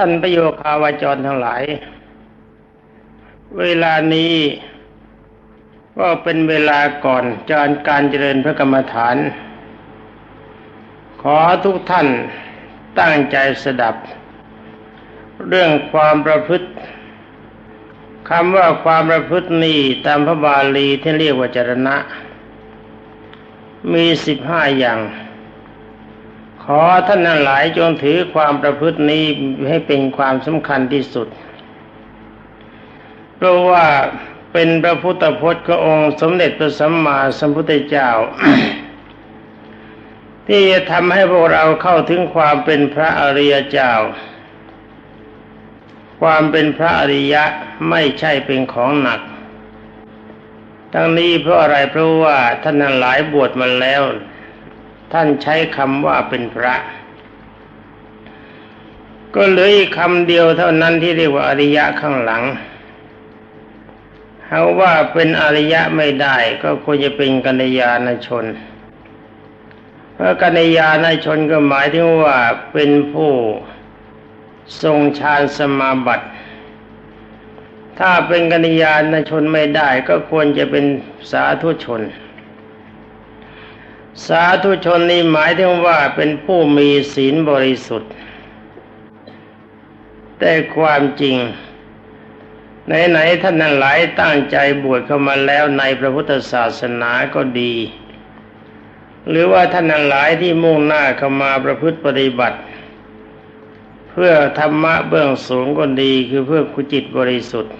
ท่านประโยคาวาจรทั้งหลาย เวลานี้ก็เป็นเวลาก่อนจารการเจริญพระกรรมฐาน ขอทุกท่านตั้งใจสดับ เรื่องความประพฤติคำว่าความประพฤตินี้ตามพระบาลีที่เรียกว่าจรณะ มีสิบห้าอย่าง ขอท่านนั้นหลายจงถือความประพฤตินี้ให้เป็นความสำคัญที่สุด เพราะว่าเป็นพระพุทธพจน์ขององค์สมเด็จพระสัมมาสัมพุทธเจ้า ที่จะทำให้พวกเราเข้าถึงความเป็นพระอริยเจ้า ความเป็นพระอริยะไม่ใช่เป็นของหนัก ทั้งนี้เพราะอะไรเพราะว่าท่านนันหลายบวชมาแล้ว ท่านใช้คำว่าเป็นพระ ก็เหลืออีกคำเดียวเท่านั้นที่เรียกว่าอริยะข้างหลังเขาว่าเป็นอริยะไม่ได้ ก็ควรจะเป็นกัญญาณชน เพราะกัญญาณชนก็หมายถึงว่าเป็นผู้ทรงฌานสมาบัติ ถ้าเป็นกัญญาณชนไม่ได้ ก็ควรจะเป็นสาธุชน สาธุชนนี้หมายถึงว่าเป็นผู้มีศีลบริสุทธิ์ แต่ความจริงไหนๆท่านนั้นหลายตั้งใจบวชเข้ามาแล้วในพระพุทธศาสนาก็ดี หรือว่าท่านนั้นหลายที่มุ่งหน้าเข้ามาประพฤติปฏิบัติ เพื่อธรรมะเบื้องสูงก็ดีคือเพื่อคุจิตบริสุทธิ์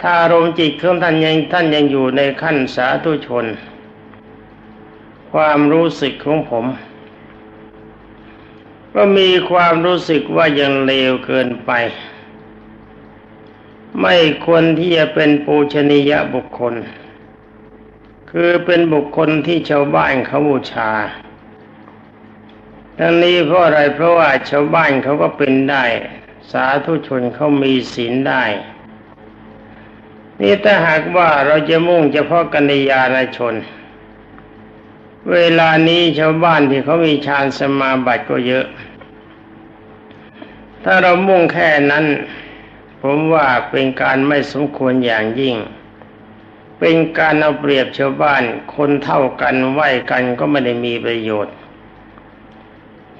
ถ้าอารมณ์จิตของท่านยังท่านยังอยู่ในขั้นสาธุชน ความรู้สึกของผม ก็มีความรู้สึกว่ายังเลวเกินไป ไม่ควรที่จะเป็นปูชนียบุคคล คือเป็นบุคคลที่ชาวบ้านเขาบูชาทั้งนี้เพราะอะไรเพราะว่าชาวบ้านเขาก็เป็นได้ สาธุชนเขามีศีลได้ นี่ถ้าหากว่าเราจะมุ่งเฉพาะกัญญาณชน เวลานี้ชาวบ้านที่เขามีฌานสมาบัติก็เยอะ ถ้าเรามุ่งแค่นั้น ผมว่าเป็นการไม่สมควรอย่างยิ่ง เป็นการเอาเปรียบชาวบ้าน คนเท่ากันไหวกันก็ไม่ได้มีประโยชน์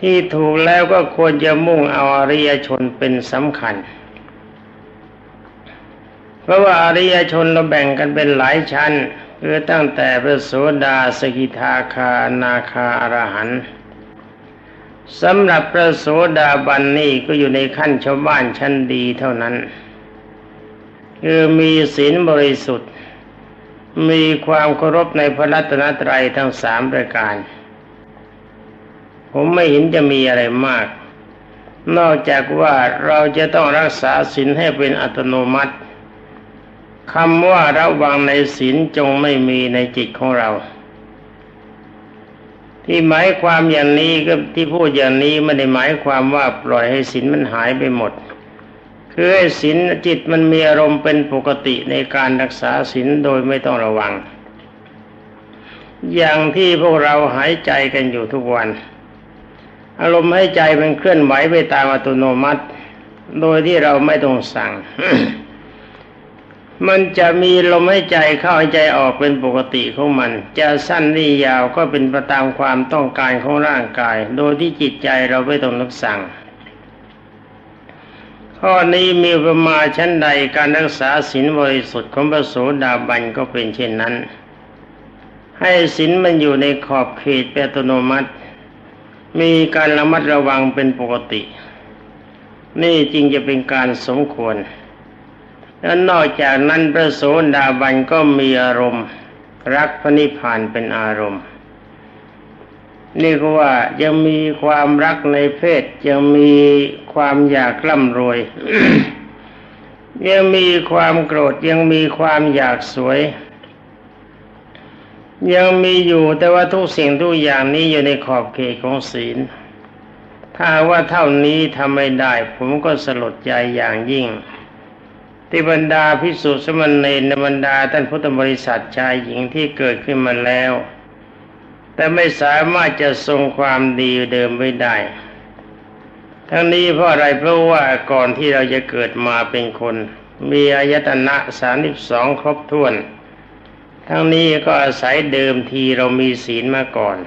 ที่ถูกแล้วก็ควรจะมุ่งเอาอริยชนเป็นสำคัญ เพราะว่าอริยชนเราแบ่งกันเป็นหลายชั้น คือตั้งแต่พระโสดาสกิทาคานาคาอรหันต์สำหรับพระโสดาบันนี่ก็อยู่ในขั้นชาวบ้านชั้นดีเท่านั้น คือมีศีลบริสุทธิ์ มีความเคารพในพระรัตนตรัยทั้งสามประการ ผมไม่เห็นจะมีอะไรมาก นอกจากว่าเราจะต้องรักษาศีลให้เป็นอัตโนมัติ คำว่าระวังในศีลจงไม่มีในจิตของเรา ที่หมายความอย่างนี้ก็ที่พูดอย่างนี้ไม่ได้หมายความว่าปล่อยให้ศีลมันหายไปหมด คือให้ศีลจิตมันมีอารมณ์เป็นปกติในการรักษาศีลโดยไม่ต้องระวัง อย่างที่พวกเราหายใจกันอยู่ทุกวัน อารมณ์ให้ใจมันเคลื่อนไหวไปตามอัตโนมัติ โดยที่เราไม่ต้องสั่ง มันจะมีลมหายใจเข้าหายใจออกเป็นปกติของมัน จะสั้นหรือยาวก็เป็นไปตามความต้องการของร่างกาย โดยที่จิตใจเราไม่ต้องนึกสั่ง ข้อนี้มีประมาชั้นใดการรักษาศีลบริสุทธิ์ของพระโสดาบันก็เป็นเช่นนั้น ให้ศีลมันอยู่ในขอบเขตเป็นอัตโนมัติ มีการระมัดระวังเป็นปกติ นี่จริงจะเป็นการสมควร แล้วนอกจากนั้นพระโสดาบันก็มีอารมณ์ รักพระนิพพานเป็นอารมณ์นี่ก็ว่ายังมีความรักในเพศยังมีความอยากร่ำรวย ยังมีความโกรธยังมีความอยากสวย ยังมีอยู่แต่ว่าทุกสิ่งทุกอย่างนี้อยู่ในขอบเขตของศีล ถ้าว่าเท่านี้ทำไม่ได้ ผมก็สลดใจอย่างยิ่ง ที่บรรดาพิสุสมณีในบรรดาท่านพุทธบริษัทชายหญิงที่เกิดขึ้นมาแล้ว แต่ไม่สามารถจะทรงความดีเดิมไว้ได้ ทั้งนี้เพราะอะไรเพราะว่าก่อนที่เราจะเกิดมาเป็นคน มีอายตนะสามสิบสองครบถ้วน ทั้งนี้ก็อาศัยเดิมทีเรามีศีลมาก่อน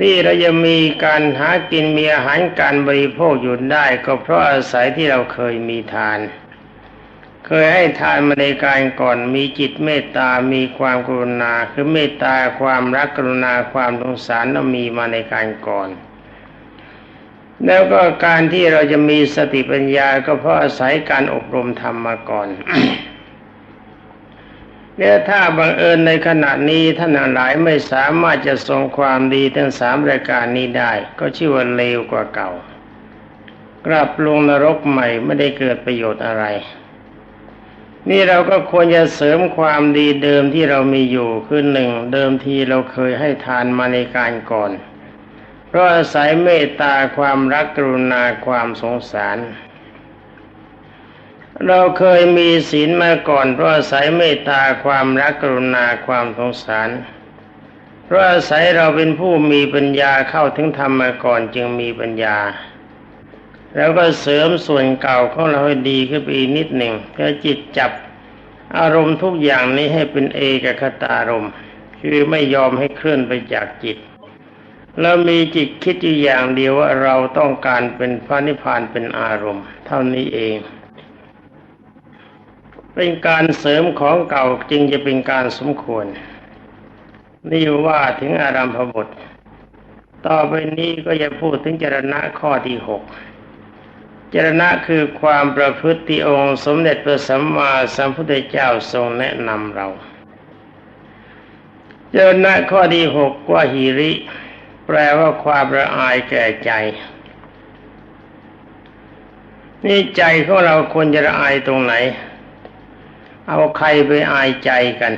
ที่เราจะมีการหากินมีอาหารการบริโภคอยู่ได้ ก็เพราะอาศัยที่เราเคยมีทาน เคยให้ทานมาในการก่อนมีจิตเมตตา มีความกรุณา คือเมตตาความรักกรุณาความสงสารเรามีมาในการก่อน แล้วก็การที่เราจะมีสติปัญญาก็เพราะอาศัยการอบรมธรรมมาก่อน เนี่ยถ้าบังเอิญในขณะนี้ท่านหลายไม่สามารถจะทรงความดีทั้งสามรายการนี้ได้ ก็ชื่อว่าเลวกว่าเก่า กลับลงนรกใหม่ไม่ได้เกิดประโยชน์อะไร นี่เราก็ควรจะเสริมความดีเดิมที่เรามีอยู่คือหนึ่งเดิมทีเราเคยให้ทานมาในการก่อนพราะอาศัยเมตตาความรักกรุณาความสงสาร เราเคยมีศีลมาก่อนเพราะอาศัยเมตตาความรักกรุณาความสงสาร เพราะอาศัยเราเป็นผู้มีปัญญาเข้าถึงธรรมมาก่อนจึงมีปัญญา แล้วก็เสริมส่วนเก่าของเราให้ดีขึ้นไปอีกนิดหนึ่งเพื่อจิตจับอารมณ์ทุกอย่างนี้ให้เป็นเอกคตารมณ์คือไม่ยอมให้เคลื่อนไปจากจิต แล้วมีจิตคิดอยู่อย่างเดียวว่าเราต้องการเป็นพระนิพพานเป็นอารมณ์ เท่านี้เอง เป็นการเสริมของเก่าจึงจะเป็นการสมควร นี่ว่าถึงอารัมพบท ต่อไปนี้ก็จะพูดถึงจรณะข้อที่หกจรณะคือความประพฤติองค์สมเด็จพระสัมมาสัมพุทธเจ้าทรงแนะนำเราจรณะข้อที่หกว่าหิริ แปลว่าความระอายแก่ใจ นี่ใจของเราควรจะระอายตรงไหน เอาใครไปอายใจกัน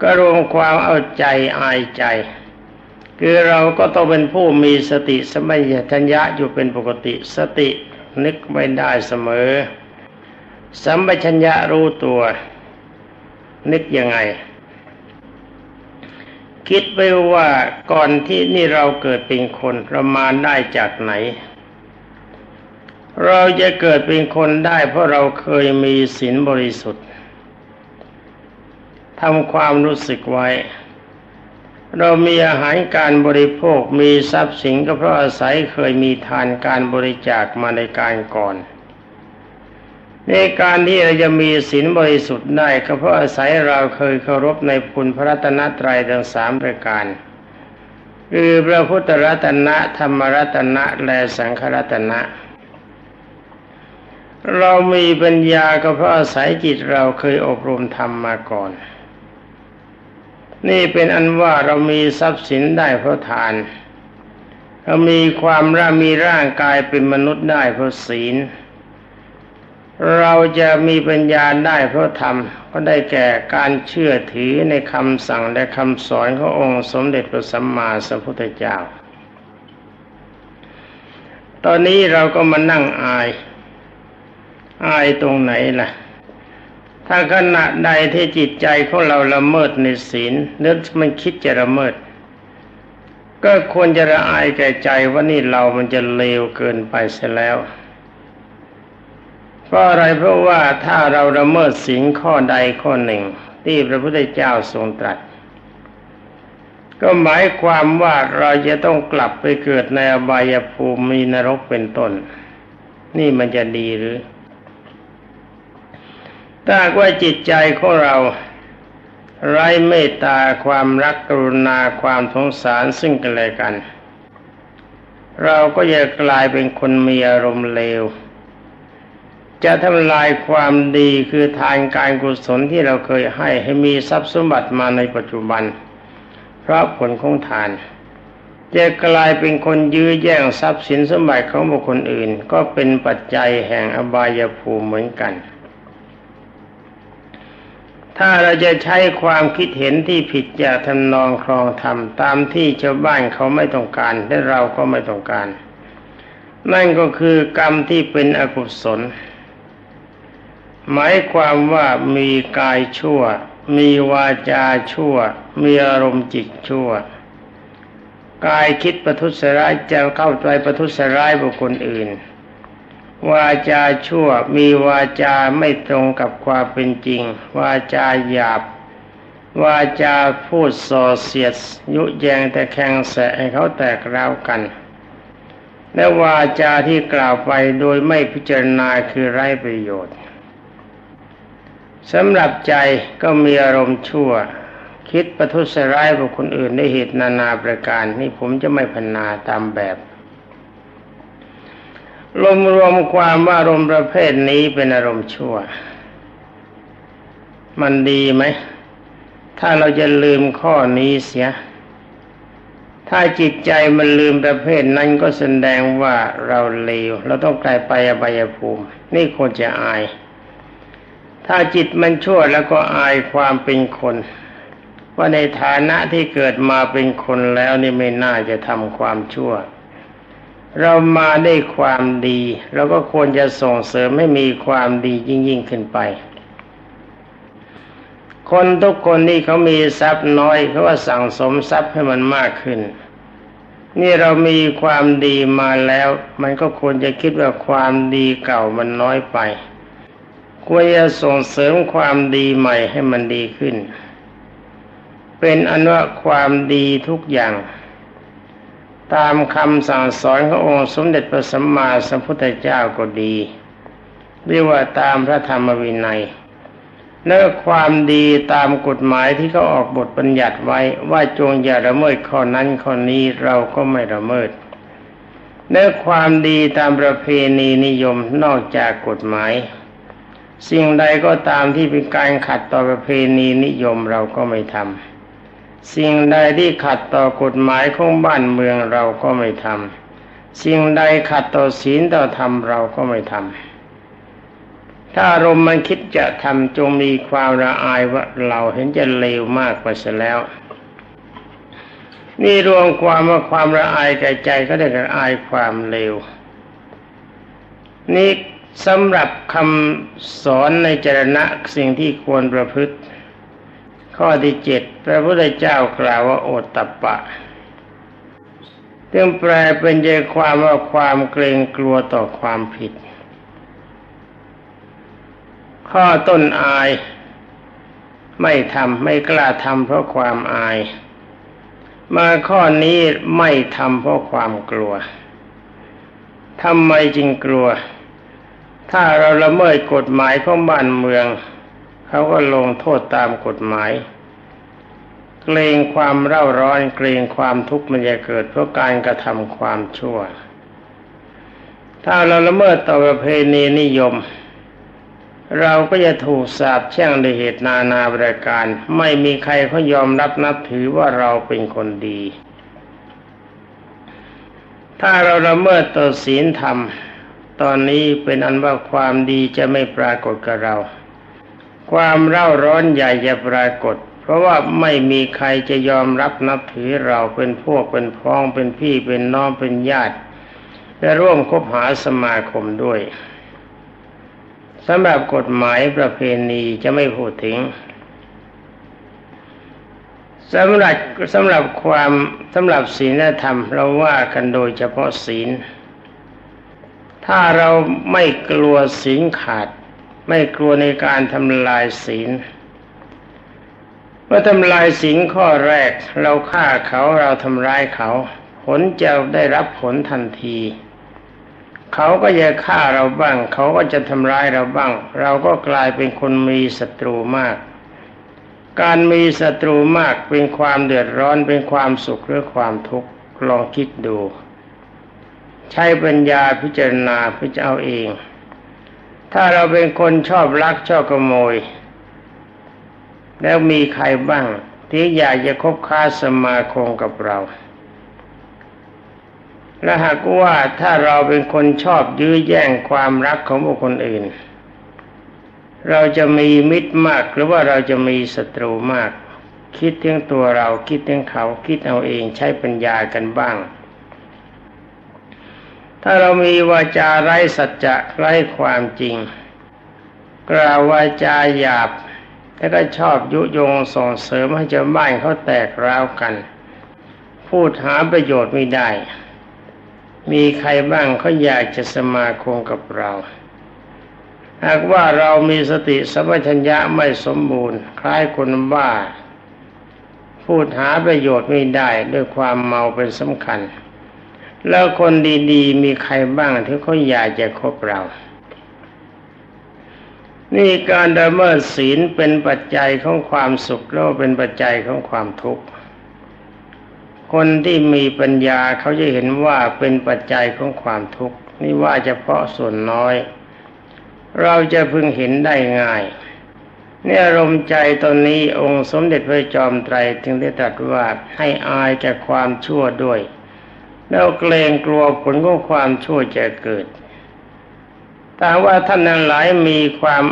ก็รวมความเอาใจอายใจ คือเราก็ต้องเป็นผู้มีสติสมัยทัญญะอยู่เป็นปกติสตินึกไม่ได้เสมอ สัมปชัญญะรู้ตัว นึกยังไง คิดไปว่าก่อนที่นี่เราเกิดเป็นคนเรามาได้จากไหน เราจะเกิดเป็นคนได้ เพราะเราเคยมีศีลบริสุทธิ์ทำความรู้สึกไว้ เรามีอาหารการบริโภคมีทรัพย์สินก็เพราะอาศัยเคยมีทานการบริจาคมาในการก่อน ในการที่เราจะมีศีลบริสุทธิ์ได้ก็เพราะอาศัยเราเคยเคารพในคุณพระรัตนตรัยทั้งสามประการคือพระพุทธรัตนะธรรมรัตนะและสังฆรัตนะ เรามีปัญญาก็เพราะอาศัยจิตเราเคยอบรมธรรมมาก่อน นี่เป็นอันว่าเรามีทรัพย์สินได้เพราะทาน เรามีความร่ามีร่างกายเป็นมนุษย์ได้เพราะศีล เราจะมีปัญญาได้เพราะธรรมก็ได้แก่การเชื่อถือในคำสั่งและคำสอนขององค์สมเด็จพระสัมมาสัมพุทธเจ้า ตอนนี้เราก็มานั่งอาย อายตรงไหนล่ะ ถ้าขณะใดที่จิตใจของเราละเมิดในศีลนึกมันคิดจะละเมิด ก็ควรจะละอายแก่ใจว่านี่เรามันจะเลวเกินไปเสียแล้วเพราะอะไรเพราะว่าถ้าเราละเมิดสิ่งข้อใดข้อหนึ่ง ที่พระพุทธเจ้าทรงตรัส ก็หมายความว่าเราจะต้องกลับไปเกิดในอบายภูมิมีนรกเป็นต้น นี่มันจะดีหรือ ถ้าว่าจิตใจของเรา ไร้เมตตาความรักกรุณาความสงสารซึ่งกันและกัน เราก็จะกลายเป็นคนมีอารมณ์เลว จะทำลายความดีคือทานการกุศลที่เราเคยให้ให้มีทรัพย์สมบัติมาในปัจจุบัน เพราะผลของทานจะกลายเป็นคนยื้อแย่งทรัพย์สินสมบัติของบุคคลอื่น ก็เป็นปัจจัยแห่งอบายภูมิเหมือนกัน ถ้าเราจะใช้ความคิดเห็นที่ผิดจากทำนองครองธรรมตามที่ชาวบ้านเขาไม่ต้องการและเราก็ไม่ต้องการ นั่นก็คือกรรมที่เป็นอกุศล หมายความว่ามีกายชั่ว มีวาจาชั่ว มีอารมณ์จิตชั่ว กายคิดประทุษร้ายจะเข้าไปประทุษร้ายบุคคลอื่น วาจาชั่วมีวาจาไม่ตรงกับความเป็นจริง วาจาหยาบ วาจาพูดส่อเสียด ยุแยงแต่แข่งแสให้เขาแตกร้าวกัน และวาจาที่กล่าวไปโดยไม่พิจารณาคือไร้ประโยชน์สำหรับใจก็มีอารมณ์ชั่ว คิดประทุษร้ายบุคคลอื่นได้เหตุนานาประการ นี่ผมจะไม่พันนาตามแบบ รวมรวมความว่าอารมณ์ประเภทนี้เป็นอารมณ์ชั่ว มันดีไหม ถ้าเราจะลืมข้อนี้เสีย ถ้าจิตใจมันลืมประเภทนั้นก็แสดงว่าเราเลว เราต้องกลายไปอบายภูมิ นี่ควรจะอาย ถ้าจิตมันชั่วแล้วก็อายความเป็นคน ว่าในฐานะที่เกิดมาเป็นคนแล้วนี่ไม่น่าจะทำความชั่ว เรามาได้ความดีเราก็ควรจะส่งเสริมให้มีความดียิ่งยิ่งขึ้นไป คนทุกคนนี่เขามีทรัพย์น้อยเขาว่าสั่งสมทรัพย์ให้มันมากขึ้น นี่เรามีความดีมาแล้ว มันก็ควรจะคิดว่าความดีเก่ามันน้อยไปควรจะส่งเสริมความดีใหม่ให้มันดีขึ้น เป็นอันว่าความดีทุกอย่าง ตามคำสั่งสอนขององค์สมเด็จพระสัมมาสัมพุทธเจ้าก็ดี เรียกว่าตามพระธรรมวินัยเนื้อความดีตามกฎหมายที่เขาออกบทบัญญัติไว้ว่าจงอย่าละเมิดข้อนั้นข้อนี้เราก็ไม่ละเมิดเนื้อความดีตามประเพณีนิยมนอกจากกฎหมาย สิ่งใดก็ตามที่เป็นการขัดต่อประเพณีนิยมเราก็ไม่ทำ สิ่งใดที่ขัดต่อกฎหมายของบ้านเมืองเราก็ไม่ทำสิ่งใดขัดต่อศีลต่อธรรมเราก็ไม่ทำถ้าอารมณ์มันคิดจะทำจงมีความละอายว่าเราเห็นจะเลวมากกว่าเสียแล้ว นี่รวมความว่าความละอายแก่ใจก็ได้กับอายความเลวนี่สำหรับคำสอนในจรณะสิ่งที่ควรประพฤติ ข้อที่เจ็ดพระพุทธเจ้ากล่าวว่าโอตตะปะซึ่งแปลเป็นใจความว่าความเกรงกลัวต่อความผิด ข้อต้นอาย ไม่ทำไม่กล้าทำเพราะความอาย มาข้อนี้ไม่ทำเพราะความกลัวทำไมจึงกลัว ถ้าเราละเมิดกฎหมายของบ้านเมือง เขาก็ลงโทษตามกฎหมาย เกรงความเร่าร้อนเกรงความทุกข์มันจะเกิดเพราะการกระทำความชั่ว ถ้าเราละเมิดต่อประเพณีนิยม เราก็จะถูกสาปแช่งในเหตุนานาบริการ ไม่มีใครเขายอมรับนับถือว่าเราเป็นคนดี ถ้าเราละเมิดต่อศีลธรรม ตอนนี้เป็นอันว่าความดีจะไม่ปรากฏกับเรา ความเร่าร้อนใหญ่จะปรากฏ เพราะว่าไม่มีใครจะยอมรับนับถือเราเป็นพวกเป็นพ้องเป็นพี่เป็นน้องเป็นญาติ และร่วมคบหาสมาคมด้วยสำหรับกฎหมายประเพณีจะไม่พูดถึงสำหรับสำหรับความสำหรับศีลธรรม เราว่ากันโดยเฉพาะศีล ถ้าเราไม่กลัวศีลขาด ไม่กลัวในการทำลายศีลเมื่อทำลายศีลข้อแรก เราฆ่าเขาเราทำร้ายเขา ผลจะได้รับผลทันที เขาก็จะฆ่าเราบ้าง เขาก็จะทำร้ายเราบ้าง เราก็กลายเป็นคนมีศัตรูมาก การมีศัตรูมากเป็นความเดือดร้อนเป็นความสุขหรือความทุกข์ลองคิดดู ใช้ปัญญาพิจารณาพิจารณาเอง ถ้าเราเป็นคนชอบลักชอบขโมย แล้วมีใครบ้าง ที่อยากจะคบค้าสมาคมกับเราและหากว่าถ้าเราเป็นคนชอบยื้อแย่งความรักของบุคคลอื่น เราจะมีมิตรมากหรือว่าเราจะมีศัตรูมาก คิดถึงตัวเราคิดถึงเขาคิดเอาเองใช้ปัญญากันบ้าง ถ้าเรามีวาจาไร้สัจจะไร้ความจริง กล่าววาจาหยาบแล้วก็ชอบยุยงส่งเสริมให้ชาวบ้านเขาแตกร้าวกัน พูดหาประโยชน์ไม่ได้ มีใครบ้างเขาอยากจะสมาคมกับเราหากว่าเรามีสติสัมปชัญญะไม่สมบูรณ์ คล้ายคนบ้า พูดหาประโยชน์ไม่ได้ด้วยความเมาเป็นสำคัญ แล้วคนดีๆ มีใครบ้างที่เขาอยากจะคบเรา นี่การดเนินศีลเป็นปัจจัยของความสุขแล้วเป็นปัจจัยของความทุกข์ คนที่มีปัญญาเขาจะเห็นว่าเป็นปัจจัยของความทุกข์นี่ว่าเฉพาะส่วนน้อย เราจะพึงเห็นได้ง่ายเนี่ยอารมใจตอนนี้องค์สมเด็จพระจอมไตรจึงได้ตรัสว่าให้อายจากความชั่วด้วย แล้วเกรงกลัวผลของความชั่วจะเกิดแต่ว่าท่านนั้นหลายมีความ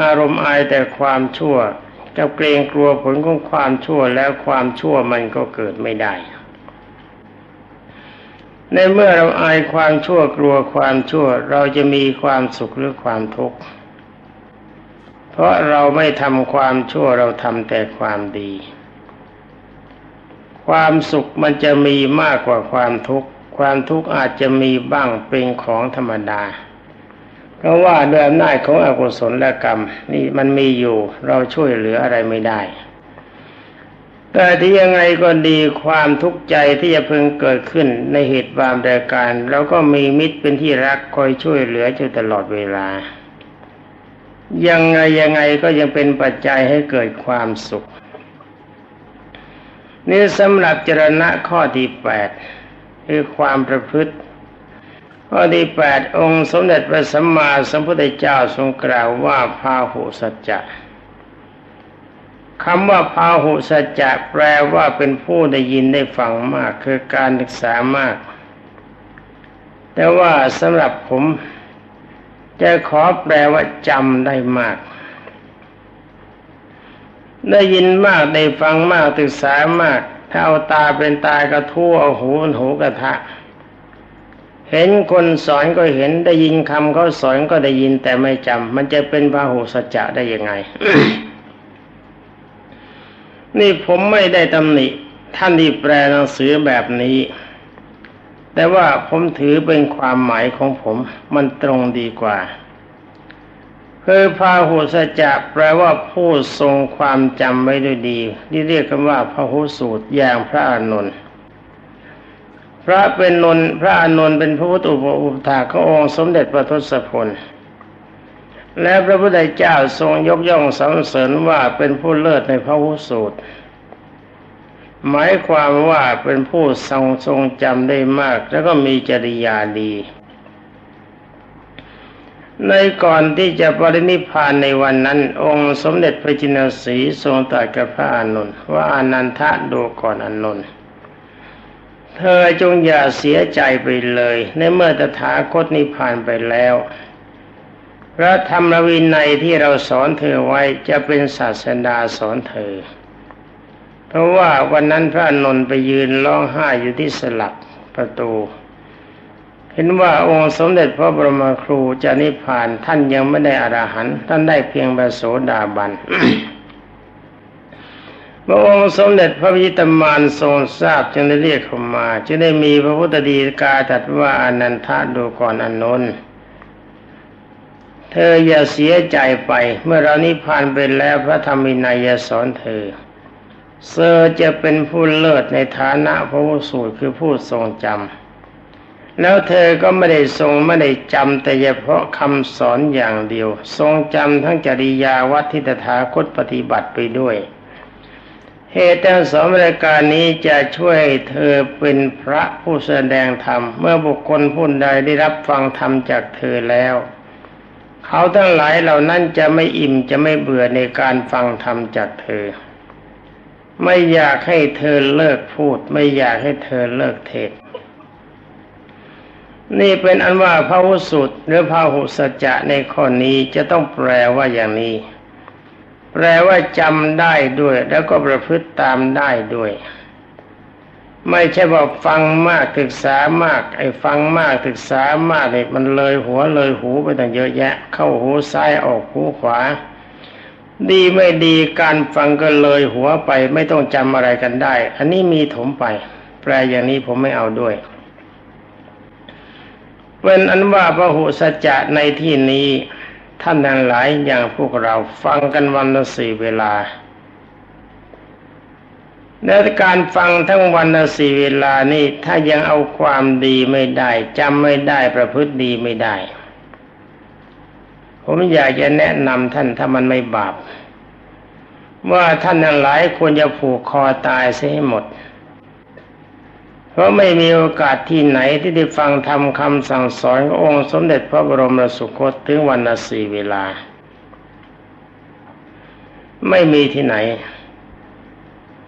อารมณ์อายแต่ความชั่วจะเกรงกลัวผลของความชั่วแล้วความชั่วมันก็เกิดไม่ได้ ในเมื่อเราอายความชั่วกลัวความชั่ว เราจะมีความสุขหรือความทุกข์ เพราะเราไม่ทำความชั่วเราทำแต่ความดี ความสุขมันจะมีมากกว่าความทุกข์ ความทุกข์อาจจะมีบ้างเป็นของธรรมดา เพราะว่าด้วยอำนาจของอกุศลและกรรม นี่มันมีอยู่เราช่วยเหลืออะไรไม่ได้ แต่ที่ยังไงก็ดีความทุกข์ใจที่จะพึงเกิดขึ้นในเหตุบามรายการเราก็มีมิตรเป็นที่รักคอยช่วยเหลืออยู่ตลอดเวลา ยังไงยังไงก็ยังเป็นปัจจัยให้เกิดความสุข นี่สำหรับจรณะข้อที่แปดคือความประพฤติ ข้อที่แปดองค์สมเด็จพระสัมมาสัมพุทธเจ้าทรงกล่าวว่าพาหุสัจจะคำว่าพาหุสัจจะแปลว่าเป็นผู้ได้ยินได้ฟังมาก คือการศึกษามาก แต่ว่าสำหรับผม จะขอแปลว่าจำได้มาก ได้ยินมากได้ฟังมากศึกษามาก ถ้าเอาตาเป็นตากระทู้เอาหูเป็นหูกระทะ เห็นคนสอนก็เห็นได้ยินคำเขาสอนก็ได้ยินแต่ไม่จำมันจะเป็นพาหุสัจจะได้ยังไง นี่ผมไม่ได้ตำหนิ ท่านที่แปลหนังสือแบบนี้ แต่ว่าผมถือเป็นความหมายของผม มันตรงดีกว่า คือพาหุสจะแปลว่าผู้ทรงความจำไว้ด้วยดีที่เรียกกันว่าพระหุสูตรอย่างพระอานนพระเป็นนนพระอานนเป็นพระพุทธอุปถาขององค์สมเด็จพระทศพลและพระพุทธเจ้าทรงยกย่องสรรเสริญว่าเป็นผู้เลิศในพระวุสูตร หมายความว่าเป็นผู้ทรงทรงจำได้มาก แล้วก็มีจริยาดี ในก่อนที่จะปรินิพานในวันนั้น องค์สมเด็จพระจินสีทรงตรัสกับพระอานนท์ว่าอนันทะดูก่อนอานนท์เธอจงอย่าเสียใจไปเลย ในเมื่อตถาคตนิพพานไปแล้วพระธรรมวินัยที่เราสอนเธอไว้จะเป็นศาสดาสอนเธอ เพราะว่าวันนั้นพระนนท์ไปยืนร้องไห้อยู่ที่สลักประตู เห็นว่าองค์สมเด็จพระบรมครูจะนิพพานท่านยังไม่ได้อรหันต์ท่านได้เพียงพระโสดาบันพระองค์สมเด็จพระวิตมานทรงทราบจึงได้เรียกเข้ามา จึงได้มีพระพุทธดีกาตรัสว่าอนันทาดูก่อนอนนท์เธออย่าเสียใจไป เมื่อเรานิพพานไปแล้วพระธรรมินัยสอนเธอเซอจะเป็นผู้เลิศในฐานะพระสูตรคือผู้ทรงจำ แล้วเธอก็ไม่ได้ทรงไม่ได้จำแต่เฉพาะคำสอนอย่างเดียว ทรงจำทั้งจริยาวัดทิฏฐาคตปฏิบัติไปด้วยเหตุทั้งสองรายการนี้จะช่วยเธอเป็นพระผู้แสดงธรรม เมื่อบุคคลผู้ใดได้รับฟังธรรมจากเธอแล้ว เขาทั้งหลายเหล่านั้นจะไม่อิ่มจะไม่เบื่อในการฟังธรรมจากเธอ ไม่อยากให้เธอเลิกพูด ไม่อยากให้เธอเลิกเทศ นี่เป็นอันว่าพระวุสุตหรือพระหุสัจจะในข้อนี้จะต้องแปลว่าอย่างนี้ แปลว่าจำได้ด้วย แล้วก็ประพฤติตามได้ด้วย ไม่ใช่ว่าฟังมากศึกษามาก ไอ้ฟังมากศึกษามากเนี่ยมันเลยหัวเลยหูไปต่างเยอะแยะ เข้าหูซ้ายออกหูขวา ดีไม่ดีการฟังก็เลยหัวไป ไม่ต้องจำอะไรกันได้ อันนี้มีถมไป แปลอย่างนี้ผมไม่เอาด้วย เป็นอันว่าพระหุสัจจะในที่นี้ท่านทั้งหลายอย่างพวกเราฟังกันวันละสี่เวลาและการฟังทั้งวันละสี่เวลานี่ถ้ายังเอาความดีไม่ได้จำไม่ได้ประพฤติดีไม่ได้ ผมอยากจะแนะนำท่านถ้ามันไม่บาปว่าท่านทั้งหลายควรจะผูกคอตายเสียให้หมด เพราะไม่มีโอกาสที่ไหนที่ได้ฟังทำคำสั่งสอนขององค์สมเด็จพระบรมสุคตถึงวันละสี่เวลา ไม่มีที่ไหน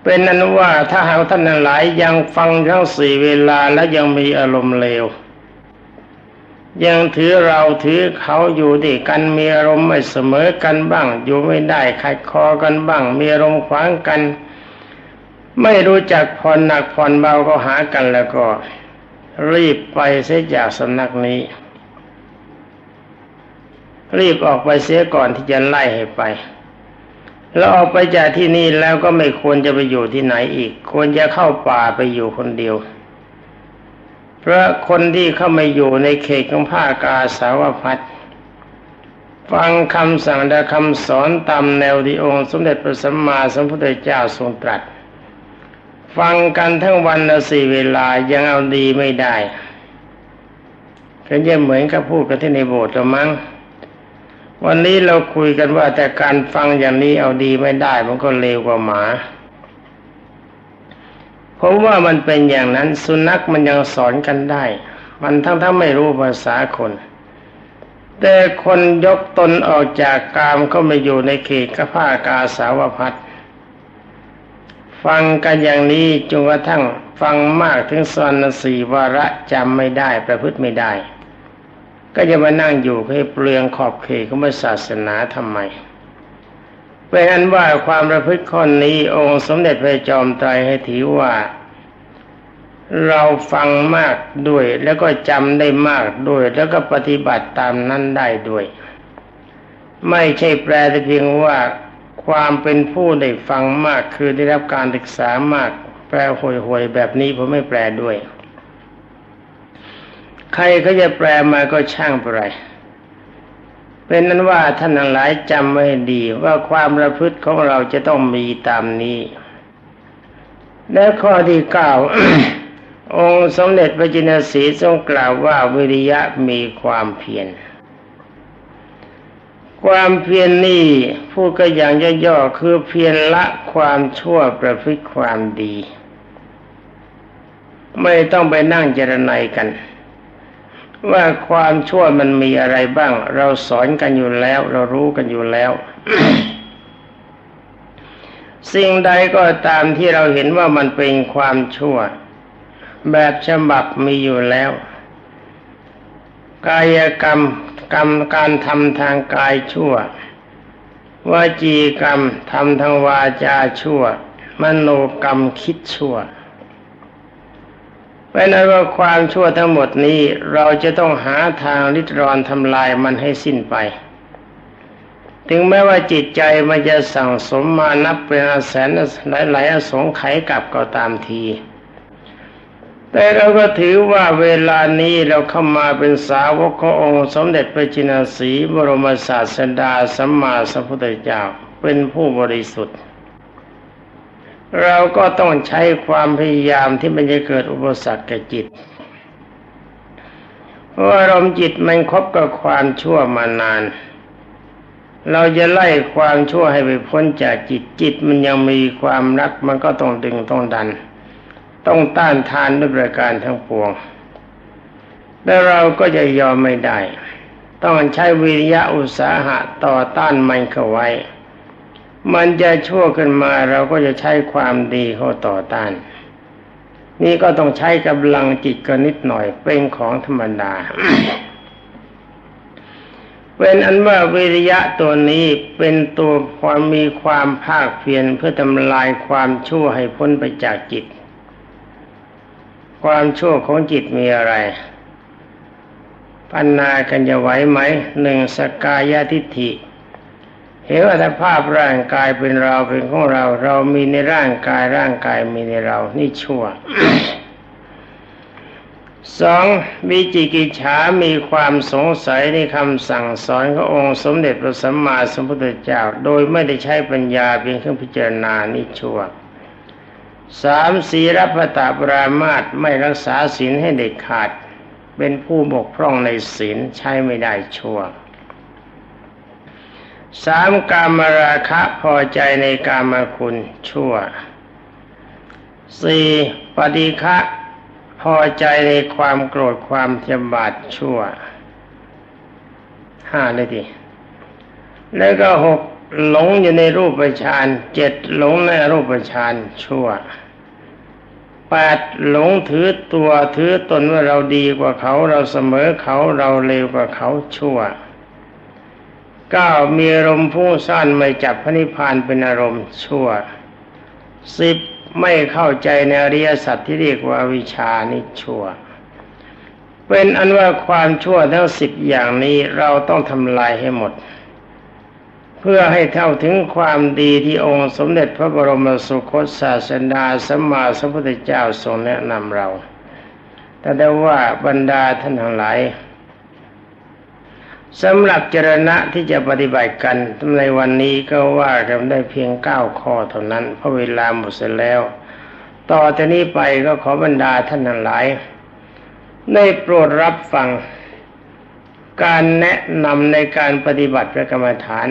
เป็นนั้นว่าถ้าหากท่านหลายยังฟังทั้งสี่เวลาและยังมีอารมณ์เลวยังถือเราถือเขาอยู่ด้วยกันมีอารมณ์ไม่เสมอกันบ้าง อยู่ไม่ได้ขัดคอกันบ้าง มีอารมณ์ขวางกัน ไม่รู้จักผ่อนหนักผ่อนเบาก็หากันแล้วก็ รีบไปเสียจากสำนักนี้ รีบออกไปเสียก่อนที่จะไล่ให้ไป แล้วออกไปจากที่นี่แล้วก็ไม่ควรจะไปอยู่ที่ไหนอีก ควรจะเข้าป่าไปอยู่คนเดียวเพราะคนที่เข้ามาอยู่ในเขตของภาคกาสาวพัดฟังคำสั่งและคำสอนตามแนวที่องค์ สมเด็จพระสัมมาสัมพุทธเจ้าทรงตรัส ฟังกันทั้งวันละสี่เวลายังเอาดีไม่ได้ก็จะเหมือนกับพูดกันที่ในโบสถ์ละมั้งวันนี้เราคุยกันว่าแต่การฟังอย่างนี้เอาดีไม่ได้ มันก็เลวกว่าหมาผมว่ามันเป็นอย่างนั้นสุนัขมันยังสอนกันได้ มันทั้งทั้งไม่รู้ภาษาคน แต่คนยกตนออกจากกามก็ไม่อยู่ในเขตกผ้ากาสาวพัด ฟังกันอย่างนี้จนกระทั่งฟังมากถึงสอนสี่วาระจำไม่ได้ประพฤติไม่ได้ ก็จะมานั่งอยู่ให้เปลืองขอบเขตของศาสนาทำไมเป็นอันว่าความประพฤติข้อนี้องค์สมเด็จพระจอมไตรให้ถือว่า เราฟังมากด้วย แล้วก็จำได้มากด้วย แล้วก็ปฏิบัติตามนั้นได้ด้วย ไม่ใช่แปลแต่เพียงว่า ความเป็นผู้ได้ฟังมากคือได้รับการศึกษามาก แปลห่วยๆแบบนี้ผมไม่แปลด้วย ใครก็จะแปลมาก็ช่างไปเป็นนั้นว่าท่านหลายจำไว้ดีว่าความประพฤติของเราจะต้องมีตามนี้ และข้อที่เก้าองค์สมเด็จพระจินสีทรงกล่าวว่าวิริยะมีความเพียร ความเพียรนนี่พูดก็อย่างย่อๆคือเพียรละความชั่วประพฤติความดี ไม่ต้องไปนั่งเจรไนกัน ว่าความชั่วมันมีอะไรบ้าง เราสอนกันอยู่แล้ว เรารู้กันอยู่แล้ว สิ่งใดก็ตามที่เราเห็นว่ามันเป็นความชั่ว แบบฉบับมีอยู่แล้ว กายกรรมกรรมการทำทางกายชั่ววาจีกรรมทำทางวาจาชั่ว มโนกรรมคิดชั่วเพราะนั้นว่าความชั่วทั้งหมดนี้เราจะต้องหาทางริดรอนทำลายมันให้สิ้นไป ถึงแม้ว่าจิตใจมันจะสั่งสมมานับเป็นแสนหลายๆอสงไขยกับก็ตามที แต่เราก็ถือว่าเวลานี้เราเข้ามาเป็นสาวกขององค์สมเด็จพระจินสีบรมศาสดาสัมมาสัมพุทธเจ้าเป็นผู้บริสุทธิ์ เราก็ต้องใช้ความพยายามที่มันจะเกิดอุปสรรคแก่จิตเพราะอารมณ์จิตมันคบกับความชั่วมานาน เราจะไล่ความชั่วให้ไปพ้นจากจิตจิตมันยังมีความรักมันก็ต้องดึงต้องดัน ต้องต้านทานด้วยประการทั้งปวงแล้วเราก็จะยอมไม่ได้ ต้องใช้วิริยะอุตสาหะต่อต้านมันเข้าไว้ มันจะชั่วขึ้นมาเราก็จะใช้ความดีเข้าต่อต้าน นี่ก็ต้องใช้กำลังจิตกันนิดหน่อยเป็นของธรรมดาเป็นอันว่าวิริยะตัวนี้เป็นตัวความมีความภาคเพียรเพื่อทำลายความชั่วให้พ้นไปจากจิต ความชั่วของจิตมีอะไร ปัญนากันจะไหวไหมหนึ่งสกายาทิฏฐิเห็นว่าถ้าภาพร่างกายเป็นเราเป็นของเรา เรามีในร่างกายร่างกายมีในเรา นี่ชั่วสองวิจิกิจฉามีความสงสัยในคำสั่งสอนขององค์สมเด็จพระสัมมาสัมพุทธเจ้า โดยไม่ได้ใช้ปัญญาเพียงเครื่องพิจารณานี่ชั่ว สามสีรพตาปรามาตไม่รักษาศีลให้เด็ดขาด เป็นผู้บกพร่องในศีลใช้ไม่ได้ชั่วสามกามราคะพอใจในกามคุณชั่วสี่ปฏิฆะพอใจในความโกรธความจำบาดชั่วห้าเลยทีแล้วก็หก หลงอยู่ในรูปฌานเจ็ดหลงในรูปฌานชั่วแปดหลงถือตัวถือตนว่าเราดีกว่าเขาเราเสมอเขาเราเลวกว่าเขาชั่วเก้ามีอารมณ์พุ่งซ่านไม่จับพระนิพพานเป็นอารมณ์ชั่วสิบไม่เข้าใจในอริยสัจที่เรียกว่าวิชานิชั่ว เป็นอันว่าความชั่วทั้งสิบอย่างนี้เราต้องทำลายให้หมด พื่อให้เท่าถึงความดีที่องค์สมเด็จพระบรมสุคตศาสดาสัมมาสัมพุทธเจ้าทรงแนะนำเรา แต่ได้ว่าบรรดาท่านทั้งหลายสำหรับจรณะที่จะปฏิบัติกันในวันนี้ก็ว่ากันได้เพียงเก้าข้อเท่านั้น เพราะเวลาหมดเสร็จแล้ว ต่อจากนี้ไปก็ขอบรรดาท่านทั้งหลาย ได้โปรดรับฟังการแนะนำในการปฏิบัติพระกรรมฐาน